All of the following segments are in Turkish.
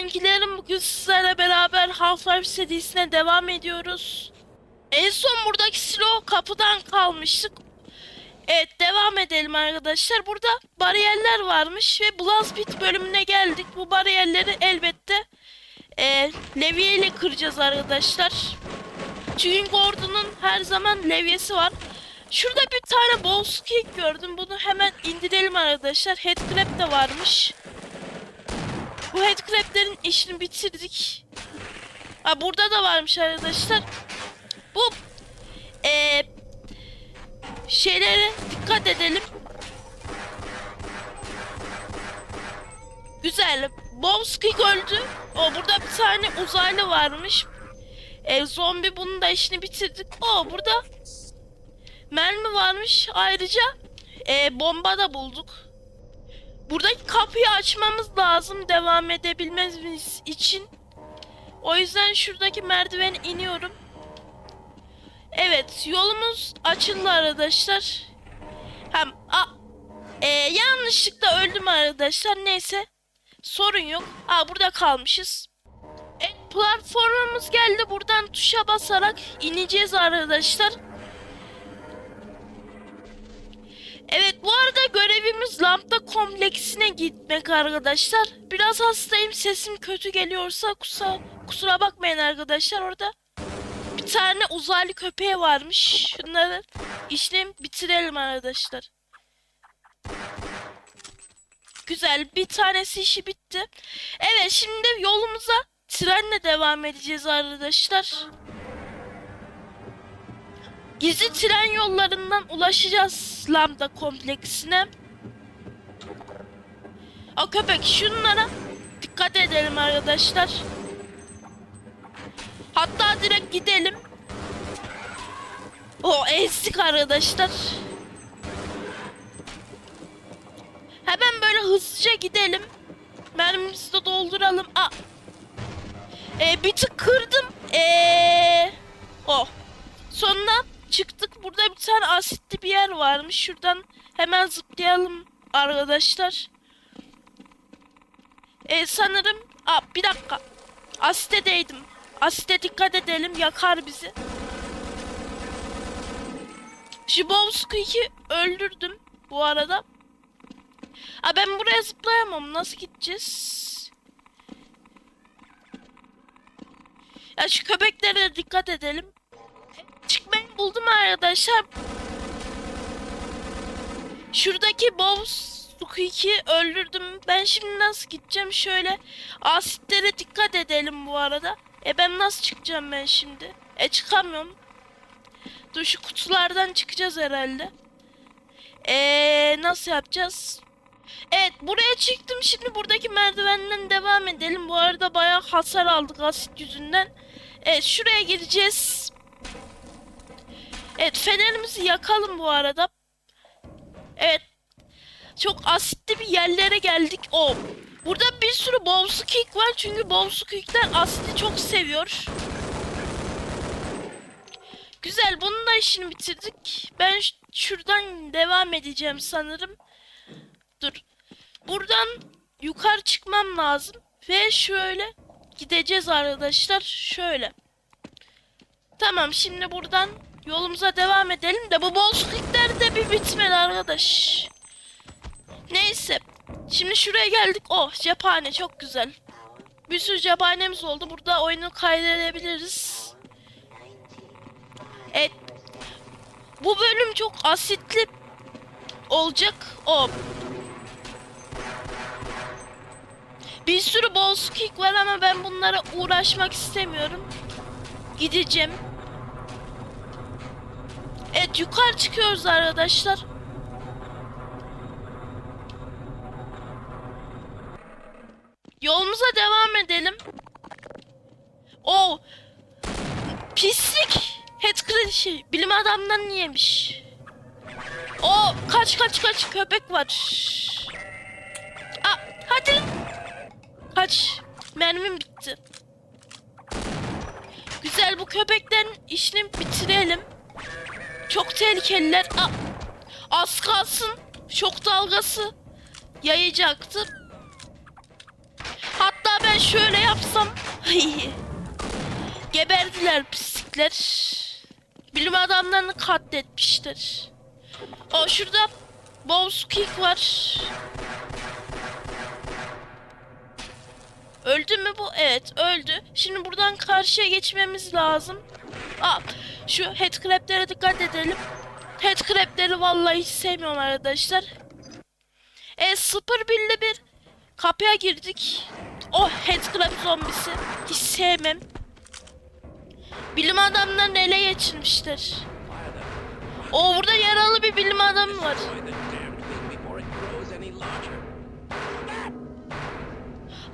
kankilerim bugün sizlerle beraber Half-Life serisine devam ediyoruz. En son buradaki silo kapıdan kalmıştık. Evet devam edelim arkadaşlar. Burada bariyerler varmış ve Blast bölümüne geldik. Bu bariyerleri elbette e, levye ile kıracağız arkadaşlar. Çünkü Gordon'un her zaman levyesi var. Şurada bir tane boss kick gördüm. Bunu hemen indirelim arkadaşlar. Headcrab de varmış. Bu headcrab'lerin işini bitirdik. Ha burada da varmış arkadaşlar. Bu eee şeylere dikkat edelim. Güzel. Bobskik öldü. O burada bir tane uzaylı varmış. E, zombi bunun da işini bitirdik. O burada mermi varmış. Ayrıca e, bomba da bulduk. Buradaki kapıyı açmamız lazım devam edebilmemiz için. O yüzden şuradaki merdivene iniyorum. Evet yolumuz açıldı arkadaşlar. Hem a, e, yanlışlıkla öldüm arkadaşlar. Neyse sorun yok. Aa burada kalmışız. Evet, platformumuz geldi. Buradan tuşa basarak ineceğiz arkadaşlar. Evet bu arada görevimiz kompleksine gitmek arkadaşlar. Biraz hastayım sesim kötü geliyorsa kusura, kusura bakmayın arkadaşlar orada. Bir tane uzaylı köpeği varmış. Şunları işlem bitirelim arkadaşlar. Güzel bir tanesi işi bitti. Evet şimdi yolumuza trenle devam edeceğiz arkadaşlar. Gizli tren yollarından ulaşacağız Lambda kompleksine. O köpek şunlara dikkat edelim arkadaşlar. Hatta direkt gidelim. O ezdik arkadaşlar. Hemen böyle hızlıca gidelim. Mermimizi de dolduralım. Aa. Ee, bir tık kırdım. Ee, o. Sonra çıktık. Burada bir tane asitli bir yer varmış. Şuradan hemen zıplayalım arkadaşlar. Ee, sanırım... Aa, bir dakika. Asite değdim. Asite dikkat edelim. Yakar bizi. Jibovski'yi öldürdüm bu arada. Aa, ben buraya zıplayamam. Nasıl gideceğiz? Ya şu köpeklere dikkat edelim. Çıkmayı buldum arkadaşlar. Şuradaki Bowsukik'i öldürdüm. Ben şimdi nasıl gideceğim? Şöyle asitlere dikkat edelim bu arada. E ben nasıl çıkacağım ben şimdi? E çıkamıyorum. Dur şu kutulardan çıkacağız herhalde. E nasıl yapacağız? Evet buraya çıktım. Şimdi buradaki merdivenden devam edelim. Bu arada bayağı hasar aldık asit yüzünden. Evet şuraya gireceğiz. Evet fenerimizi yakalım bu arada. Evet. Çok asitli bir yerlere geldik. O. Burada bir sürü Bowsukik var çünkü Bowsukikler asiti çok seviyor. Güzel bunun da işini bitirdik. Ben şuradan devam edeceğim sanırım. Dur. Buradan yukarı çıkmam lazım. Ve şöyle gideceğiz arkadaşlar. Şöyle. Tamam şimdi buradan yolumuza devam edelim de bu bolşevikler de bir bitmedi arkadaş. Neyse. Şimdi şuraya geldik. Oh cephane çok güzel. Bir sürü cephanemiz oldu. Burada oyunu kaydedebiliriz. Evet. Bu bölüm çok asitli olacak. O. Bir sürü boss kick var ama ben bunlara uğraşmak istemiyorum. Gideceğim. Evet yukarı çıkıyoruz arkadaşlar. Yolumuza devam edelim. O pislik. Head şey bilim adamdan yemiş. O kaç kaç kaç köpek var. Aa, hadi. Kaç. Mermim bitti. Güzel bu köpeklerin işini bitirelim. Çok tehlikeliler. Aa, az kalsın. Şok dalgası yayacaktı. Hatta ben şöyle yapsam. Geberdiler pislikler. Bilim adamlarını katletmiştir. O şurada Bowskick var. Öldü mü bu? Evet öldü. Şimdi buradan karşıya geçmemiz lazım. Aa, şu headcrab'lere dikkat edelim. Headcrab'leri vallahi hiç sevmiyorum arkadaşlar. E 01'li bir kapıya girdik. O headcrab zombisi. Hiç sevmem. Bilim adamlarını ele geçirmiştir. O burada yaralı bir bilim adamı var.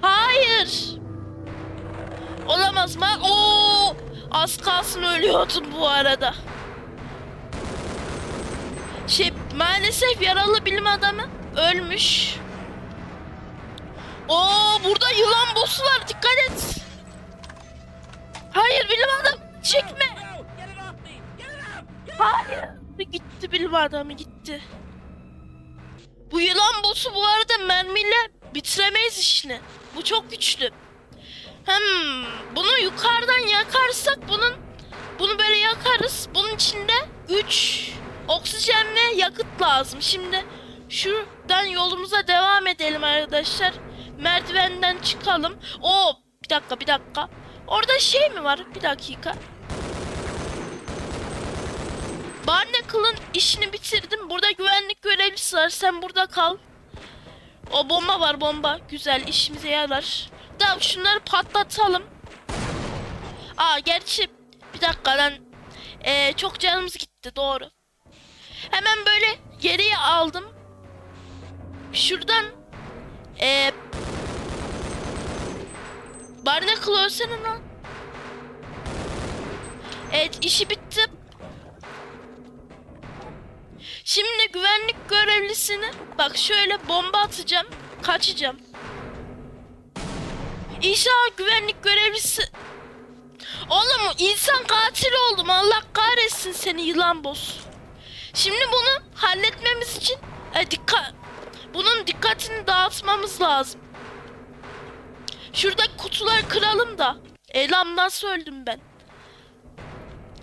Hayır. Olamaz mı? Oo! Az kalsın ölüyordum bu arada. Şey maalesef yaralı bilim adamı ölmüş. Oo burada yılan boss'u var dikkat et. Hayır bilim adam çekme. Hayır. Gitti bilim adamı gitti. Bu yılan boss'u bu arada mermiyle bitiremeyiz işini. Bu çok güçlü. Hmm, bunu yukarıdan yakarsak bunun bunu böyle yakarız. Bunun içinde 3 oksijen ve yakıt lazım. Şimdi şuradan yolumuza devam edelim arkadaşlar. Merdivenden çıkalım. O bir dakika bir dakika. Orada şey mi var? Bir dakika. Barnacle'ın işini bitirdim. Burada güvenlik görevlisi var. Sen burada kal. O bomba var bomba. Güzel işimize yarar. Tamam şunları patlatalım. Aa gerçi bir dakika lan. Ee, çok canımız gitti doğru. Hemen böyle geriye aldım. Şuradan ee, Barnacle ölsene lan. Evet işi bitti. Şimdi güvenlik görevlisini bak şöyle bomba atacağım. Kaçacağım. İnşallah güvenlik görevlisi Oğlum insan katil oldum. Allah kahretsin seni yılan boz. Şimdi bunu halletmemiz için e, dikkat bunun dikkatini dağıtmamız lazım. Şuradaki kutuları kıralım da. Elam nasıl öldüm ben?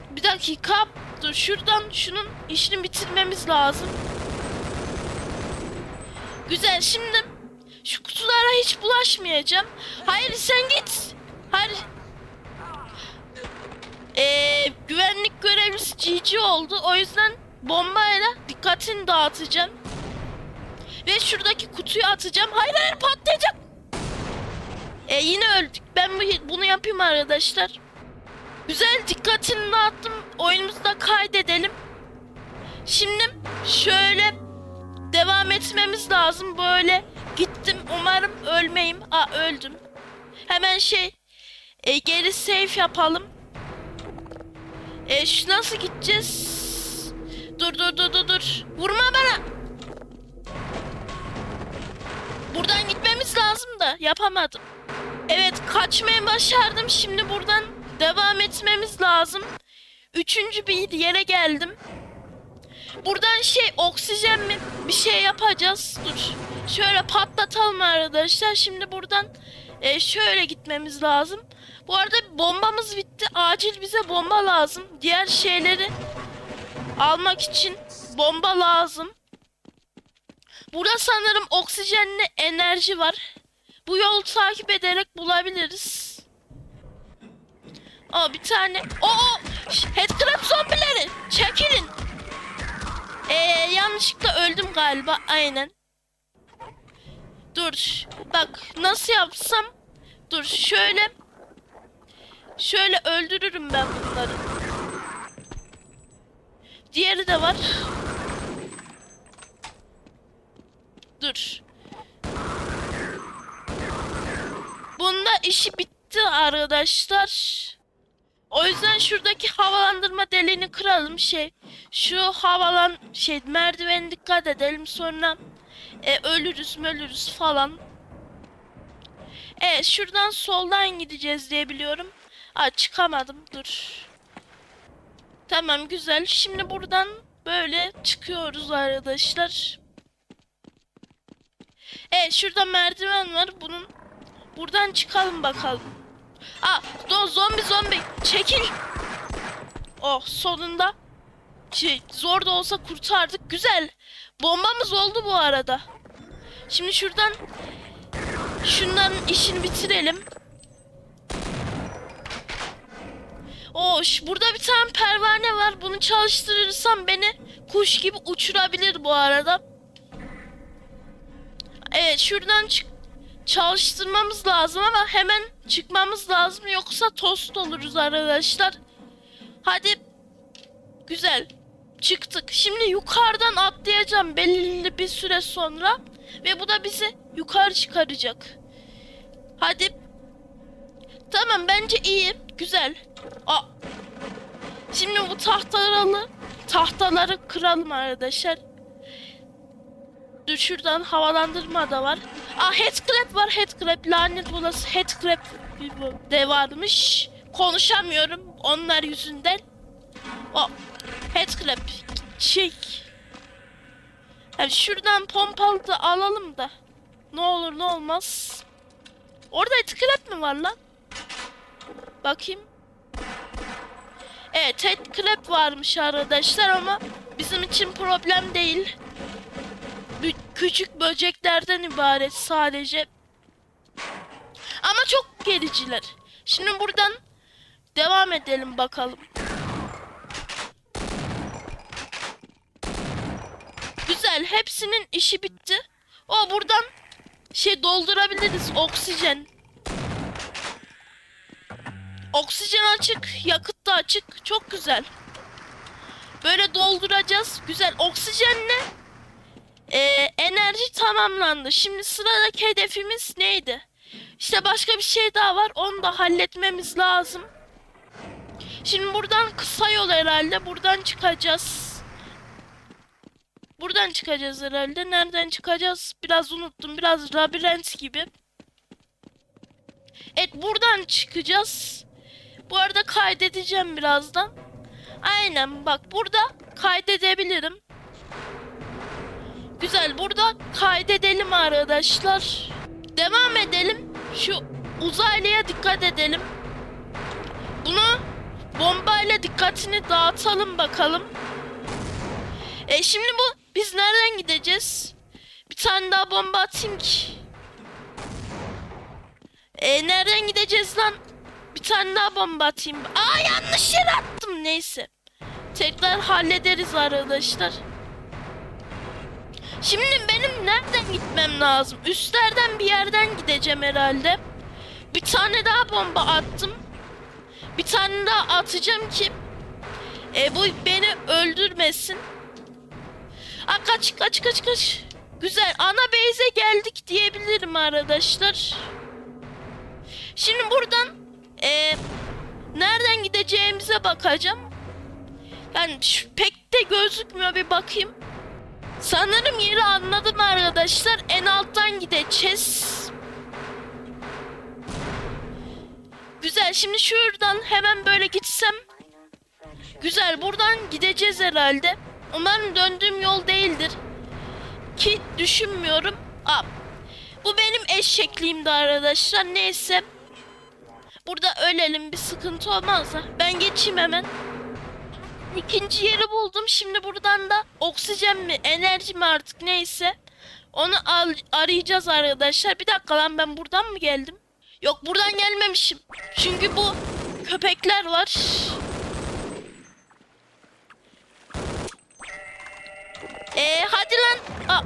Bir dakika. Dur şuradan şunun işini bitirmemiz lazım. Güzel şimdi şu kutulara hiç bulaşmayacağım. Hayır sen git. Hayır. Ee, güvenlik görevlisi GG oldu. O yüzden bombayla dikkatini dağıtacağım. Ve şuradaki kutuyu atacağım. Hayır hayır patlayacak. E yine öldük. Ben bu, bunu yapayım arkadaşlar. Güzel dikkatini dağıttım. Oyunumuzu da kaydedelim. Şimdi şöyle devam etmemiz lazım. Böyle gittim. Umarım ölmeyim. Aa öldüm. Hemen şey e, geri save yapalım. E şu nasıl gideceğiz? Dur dur dur dur dur. Vurma bana. Buradan gitmemiz lazım da yapamadım. Evet kaçmayı başardım. Şimdi buradan devam etmemiz lazım. Üçüncü bir yere geldim. Buradan şey oksijen mi bir şey yapacağız. Dur. Şöyle patlatalım arkadaşlar. Şimdi buradan e, şöyle gitmemiz lazım. Bu arada bombamız bitti. Acil bize bomba lazım. Diğer şeyleri almak için bomba lazım. Burada sanırım oksijenli enerji var. Bu yolu takip ederek bulabiliriz. Aa bir tane. Oo! Headcrab zombileri. Çekilin. Ee, yanlışlıkla öldüm galiba. Aynen. Dur. Bak nasıl yapsam. Dur şöyle. Şöyle öldürürüm ben bunları. Diğeri de var. Dur. Bunda işi bitti arkadaşlar. O yüzden şuradaki havalandırma deliğini kıralım şey. Şu havalan şey merdiveni dikkat edelim sonra e, ölürüz ölürüz falan. Evet şuradan soldan gideceğiz diye biliyorum. Aa çıkamadım dur. Tamam güzel. Şimdi buradan böyle çıkıyoruz arkadaşlar. Evet şurada merdiven var. Bunun Buradan çıkalım bakalım. Aa, do zombi zombi. Çekil. Oh, sonunda. Şey, zor da olsa kurtardık. Güzel. Bombamız oldu bu arada. Şimdi şuradan şundan işini bitirelim. Oş, burada bir tane pervane var. Bunu çalıştırırsam beni kuş gibi uçurabilir bu arada. Evet, şuradan çık çalıştırmamız lazım ama hemen çıkmamız lazım yoksa tost oluruz arkadaşlar. Hadi. Güzel. Çıktık. Şimdi yukarıdan atlayacağım belirli bir süre sonra ve bu da bizi yukarı çıkaracak. Hadi. Tamam bence iyi. Güzel. Aa. Şimdi bu tahtaları tahtaları kıralım arkadaşlar. Şuradan havalandırma da var. Aa headcrab var headcrab. Lanet olası headcrab de varmış. Konuşamıyorum onlar yüzünden. O headcrab çek. Yani şuradan pompalı da alalım da. Ne olur ne olmaz. Orada headcrab mi var lan? Bakayım. Evet headcrab varmış arkadaşlar ama bizim için problem değil. Küçük böceklerden ibaret sadece. Ama çok gericiler. Şimdi buradan devam edelim bakalım. Güzel. Hepsinin işi bitti. O buradan şey doldurabiliriz oksijen. Oksijen açık, yakıt da açık. Çok güzel. Böyle dolduracağız. Güzel. Oksijenle ee, enerji tamamlandı. Şimdi sıradaki hedefimiz neydi? İşte başka bir şey daha var. Onu da halletmemiz lazım. Şimdi buradan kısa yol herhalde. Buradan çıkacağız. Buradan çıkacağız herhalde. Nereden çıkacağız? Biraz unuttum. Biraz labirent gibi. Evet buradan çıkacağız. Bu arada kaydedeceğim birazdan. Aynen bak burada kaydedebilirim. Güzel burada kaydedelim arkadaşlar. Devam edelim. Şu uzaylıya dikkat edelim. Bunu bombayla dikkatini dağıtalım bakalım. E şimdi bu biz nereden gideceğiz? Bir tane daha bomba atayım ki. E nereden gideceğiz lan? Bir tane daha bomba atayım. Aa yanlış yere attım neyse. Tekrar hallederiz arkadaşlar. Şimdi benim nereden gitmem lazım? Üstlerden bir yerden gideceğim herhalde. Bir tane daha bomba attım. Bir tane daha atacağım ki e, bu beni öldürmesin. Aa, kaç kaç kaç kaç. Güzel ana base'e geldik diyebilirim arkadaşlar. Şimdi buradan e, nereden gideceğimize bakacağım. Yani pek de gözükmüyor bir bakayım. Sanırım yeri anladım arkadaşlar. En alttan gideceğiz. Güzel. Şimdi şuradan hemen böyle gitsem. Güzel. Buradan gideceğiz herhalde. Umarım döndüğüm yol değildir. Ki düşünmüyorum. Aa, bu benim eşekliğimdi arkadaşlar. Neyse. Burada ölelim bir sıkıntı olmaz. Ben geçeyim hemen. İkinci yeri buldum. Şimdi buradan da oksijen mi, enerji mi artık neyse. Onu al, arayacağız arkadaşlar. Bir dakika lan ben buradan mı geldim? Yok buradan gelmemişim. Çünkü bu köpekler var. Ee hadi lan. Aa.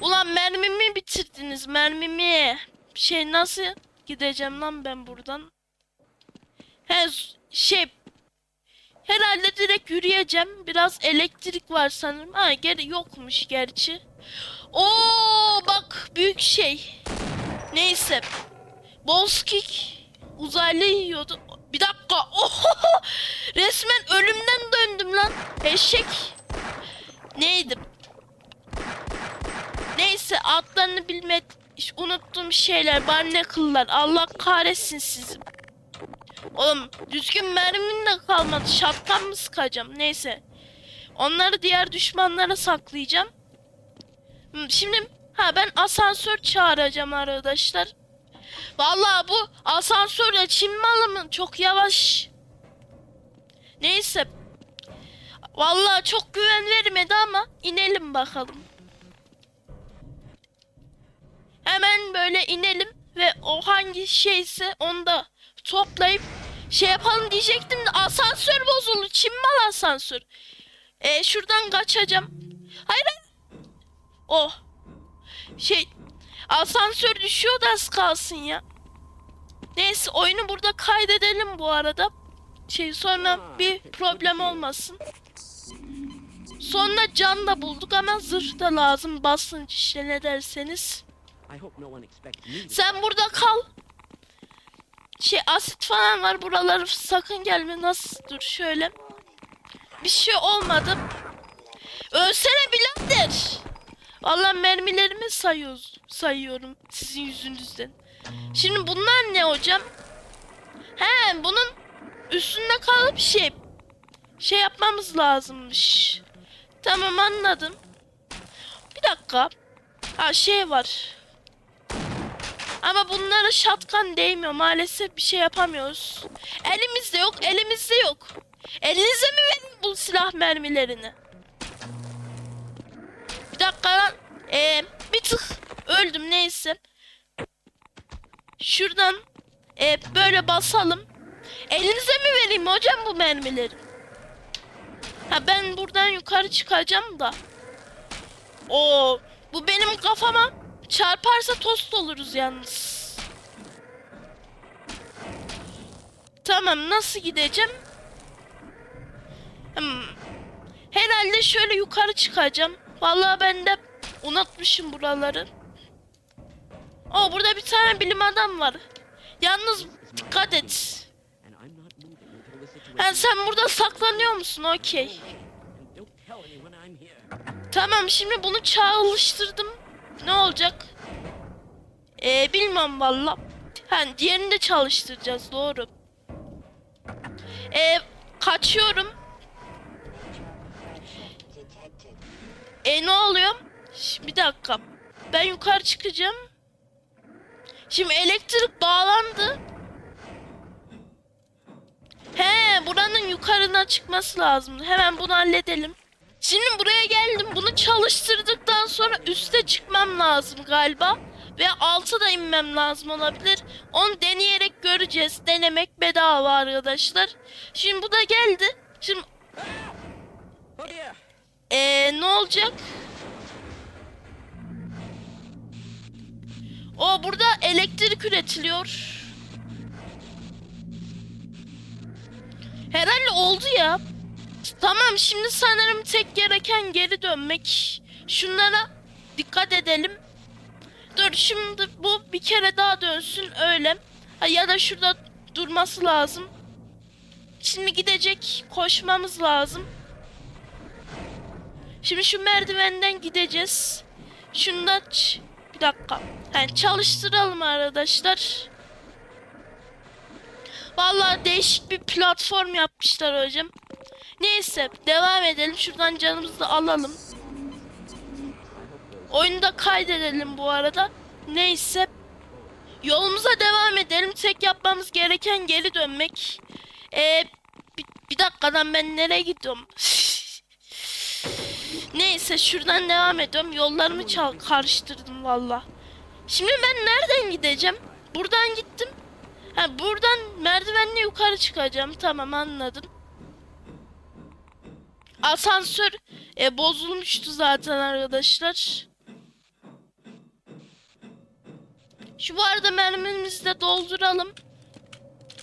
Ulan mermimi bitirdiniz mermimi. Şey nasıl gideceğim lan ben buradan? He şey herhalde direkt yürüyeceğim. Biraz elektrik var sanırım. Ha geri yokmuş gerçi. Oo bak büyük şey. Neyse. Bolskik uzaylı yiyordu. Bir dakika. Oho! Resmen ölümden döndüm lan. Eşek. Neydim? Neyse adlarını bilmek unuttuğum şeyler, barnacle'lar. Allah kahretsin sizi. Oğlum düzgün mermim de kalmadı. Şatkan mı sıkacağım? Neyse. Onları diğer düşmanlara saklayacağım. Hmm, Şimdi ha ben asansör çağıracağım arkadaşlar. Vallahi bu asansörle Çin malı mı? Çok yavaş. Neyse. Vallahi çok güven vermedi ama inelim bakalım. Hemen böyle inelim ve o hangi şeyse onu da toplayıp şey yapalım diyecektim de asansör bozuldu. Çin mal asansör. E, şuradan kaçacağım. Hayır. Oh. Şey asansör düşüyor da az kalsın ya. Neyse oyunu burada kaydedelim bu arada. Şey sonra bir problem olmasın. Sonra can da bulduk ama zırh da lazım basınç işte ne derseniz. Sen burada kal. Şey asit falan var buraları sakın gelme nasıl dur şöyle. Bir şey olmadı. Ölsene birader. Valla mermilerimi sayıyoruz, sayıyorum sizin yüzünüzden. Şimdi bunlar ne hocam? He bunun üstünde kalıp şey şey yapmamız lazımmış. Tamam anladım. Bir dakika. Ha şey var. Ama bunlara şatkan değmiyor. Maalesef bir şey yapamıyoruz. Elimizde yok, elimizde yok. Elinize mi verin bu silah mermilerini? Bir dakika lan. Ee, bir tık öldüm neyse. Şuradan e, böyle basalım. Elinize mi vereyim hocam bu mermileri? Ha ben buradan yukarı çıkacağım da. O bu benim kafama çarparsa tost oluruz yalnız. Tamam nasıl gideceğim? Hmm. Herhalde şöyle yukarı çıkacağım. Vallahi ben de unutmuşum buraları. O burada bir tane bilim adam var. Yalnız dikkat et. Ha, sen burada saklanıyor musun? Okey. Tamam şimdi bunu çalıştırdım. Ne olacak? Ee, bilmem valla. Ha, diğerini de çalıştıracağız doğru. Ee, kaçıyorum. E ne oluyor? Ş- bir dakika. Ben yukarı çıkacağım. Şimdi elektrik bağlandı. He, buranın yukarına çıkması lazım. Hemen bunu halledelim. Şimdi buraya geldim. Bunu çalıştırdıktan sonra üste çıkmam lazım galiba. Ve alta da inmem lazım olabilir. Onu deneyerek göreceğiz. Denemek bedava arkadaşlar. Şimdi bu da geldi. Şimdi Oh dear! ee, ne olacak? O burada elektrik üretiliyor. Herhalde oldu ya. Tamam şimdi sanırım tek gereken geri dönmek. Şunlara dikkat edelim. Dur şimdi bu bir kere daha dönsün öyle. Ha, ya da şurada durması lazım. Şimdi gidecek koşmamız lazım. Şimdi şu merdivenden gideceğiz. Şunu da ç- bir dakika. Yani çalıştıralım arkadaşlar. Vallahi değişik bir platform yapmışlar hocam. Neyse devam edelim. Şuradan canımızı alalım. Oyunu da kaydedelim bu arada. Neyse. Yolumuza devam edelim. Tek yapmamız gereken geri dönmek. Ee, bir, bir dakikadan ben nereye gidiyorum? Neyse şuradan devam ediyorum. Yollarımı çal karıştırdım valla. Şimdi ben nereden gideceğim? Buradan gittim. Ha buradan merdivenle yukarı çıkacağım. Tamam anladım. Asansör e, bozulmuştu zaten arkadaşlar. Şu bu arada mermimizi de dolduralım.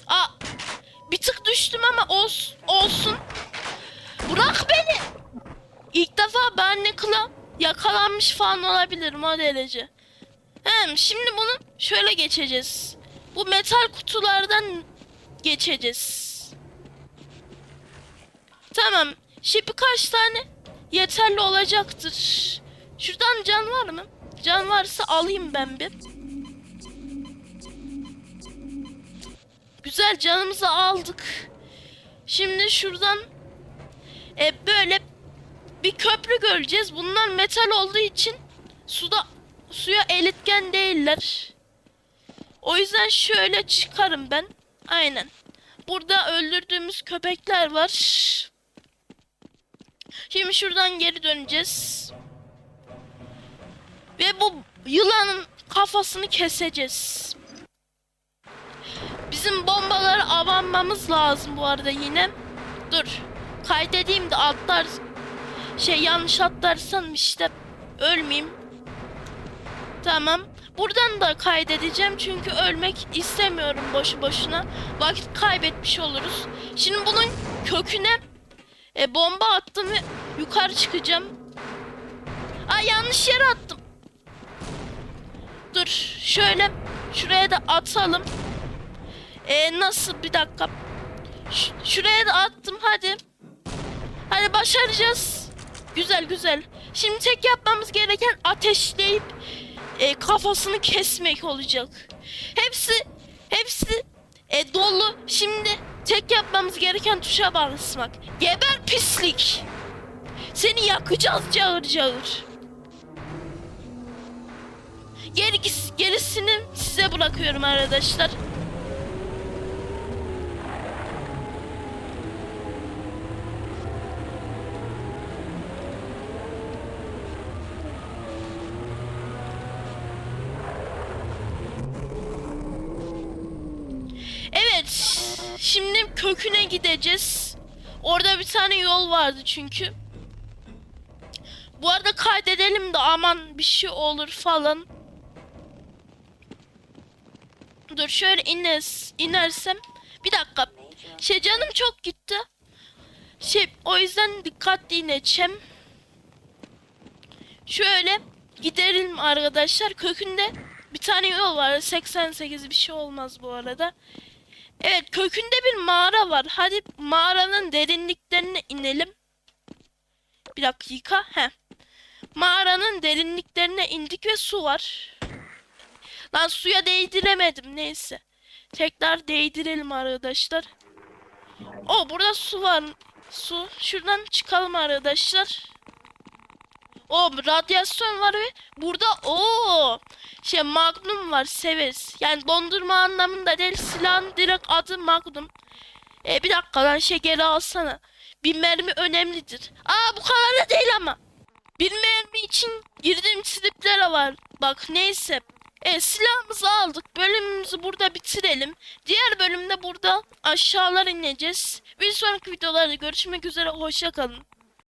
Aa, bir tık düştüm ama olsun. olsun. Bırak beni. İlk defa ben ne kıla yakalanmış falan olabilirim o derece. Hem şimdi bunu şöyle geçeceğiz. Bu metal kutulardan geçeceğiz. Tamam. Şimdi birkaç tane yeterli olacaktır. Şuradan can var mı? Can varsa alayım ben bir. Güzel canımızı aldık. Şimdi şuradan e, böyle bir köprü göreceğiz. Bunlar metal olduğu için suda suya elitken değiller. O yüzden şöyle çıkarım ben. Aynen. Burada öldürdüğümüz köpekler var. Şimdi şuradan geri döneceğiz. Ve bu yılanın kafasını keseceğiz. Bizim bombaları abanmamız lazım bu arada yine. Dur. Kaydedeyim de atlar şey yanlış atlarsam işte ölmeyeyim. Tamam. Buradan da kaydedeceğim çünkü ölmek istemiyorum boşu boşuna. Vakit kaybetmiş oluruz. Şimdi bunun köküne e, bomba attım ve yukarı çıkacağım. Ay yanlış yere attım. Dur şöyle şuraya da atalım. E, nasıl bir dakika. Ş- şuraya da attım hadi. Hadi başaracağız. Güzel güzel. Şimdi tek yapmamız gereken ateşleyip e, kafasını kesmek olacak. Hepsi hepsi e, dolu. Şimdi tek yapmamız gereken tuşa basmak. Geber pislik. Seni yakacağız cağır cağır. Geri, gerisini size bırakıyorum arkadaşlar. Evet. Şimdi köküne gideceğiz. Orada bir tane yol vardı çünkü. Bu arada kaydedelim de aman bir şey olur falan. Dur şöyle ines, inersem. Bir dakika. Şey canım çok gitti. Şey o yüzden dikkatli ineceğim. Şöyle gidelim arkadaşlar. Kökünde bir tane yol var. 88 bir şey olmaz bu arada. Evet kökünde bir mağara var. Hadi mağaranın derinliklerine inelim. Bir dakika. He. Mağaranın derinliklerine indik ve su var. Lan suya değdiremedim neyse. Tekrar değdirelim arkadaşlar. O burada su var. Su. Şuradan çıkalım arkadaşlar. O radyasyon var ve burada o şey Magnum var severiz. Yani dondurma anlamında değil silahın direkt adı Magnum. E bir dakika lan geri alsana. Bir mermi önemlidir. Aa bu kadar da değil ama. Bir mermi için girdiğim triplere var. Bak neyse. E silahımızı aldık. Bölümümüzü burada bitirelim. Diğer bölümde burada aşağılar ineceğiz. Bir sonraki videolarda görüşmek üzere. Hoşça kalın.